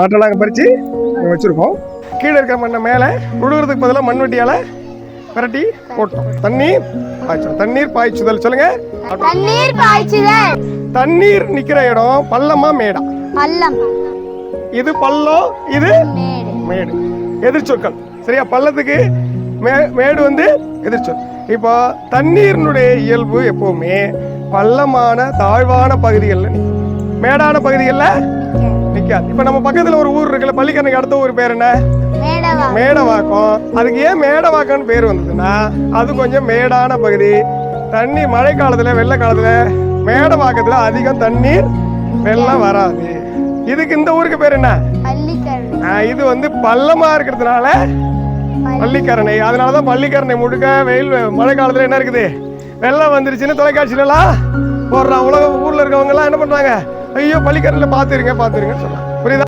நாங்கள் பறித்து வச்சுருக்கோம். கீழே இருக்கிற மண்ணை மேலே உழுவுறதுக்கு பதிலாக மண்வெட்டியால் விரட்டி போட்டோம். தண்ணீர் பாய்ச்சல் தண்ணீர் பாய்ச்சுதல். சொல்லுங்க. தண்ணீர் பாய்ச்சுதல். தண்ணீர் நிற்கிற இடம் பள்ளமா மேடா? பள்ளம். இது பள்ளம் இது மேடு. எதிர்ச்சொற்கள். சரியா? பள்ளத்துக்கு மேடு வந்து எதிர்ச்சொல். இப்போ தண்ணீரினுடைய இயல்பு எப்பவுமே பள்ளமான தாழ்வான பகுதிகளில் மேடான பகுதிகளில் நிற்காது இப்போ நம்ம பக்கத்தில் ஒரு ஊர் இருக்குல்ல பள்ளிக்கரணைக்கு அடுத்த ஊர் பேர் என்ன? மேடவா மேடவாக்கம். அதுக்கு ஏன் மேடவாக்கம்னு பேர் வந்ததுன்னா அது கொஞ்சம் மேடான பகுதி. தண்ணி மழை காலத்துல வெள்ளை காலத்துல மேடவாக்கத்துல அதிகம் தண்ணீர் வெள்ளம் வராது. இதுக்கு இந்த ஊருக்கு பேர் என்ன? இது வந்து பள்ளமா இருக்கிறதுனால பள்ளிக்கரணை. அதனாலதான் பள்ளிக்கரணை முழுக்க வெயில் மழை காலத்துல என்ன இருக்குது? வெள்ளம் வந்துருச்சுன்னு தொலைக்காட்சியிலலாம் போடுறான். உலக ஊர்ல இருக்கவங்க எல்லாம் என்ன பண்றாங்க? ஐயோ பள்ளிக்கரணையில பார்த்துருங்க பாத்துருங்கன்னு சொல்றாங்க புரியுதா?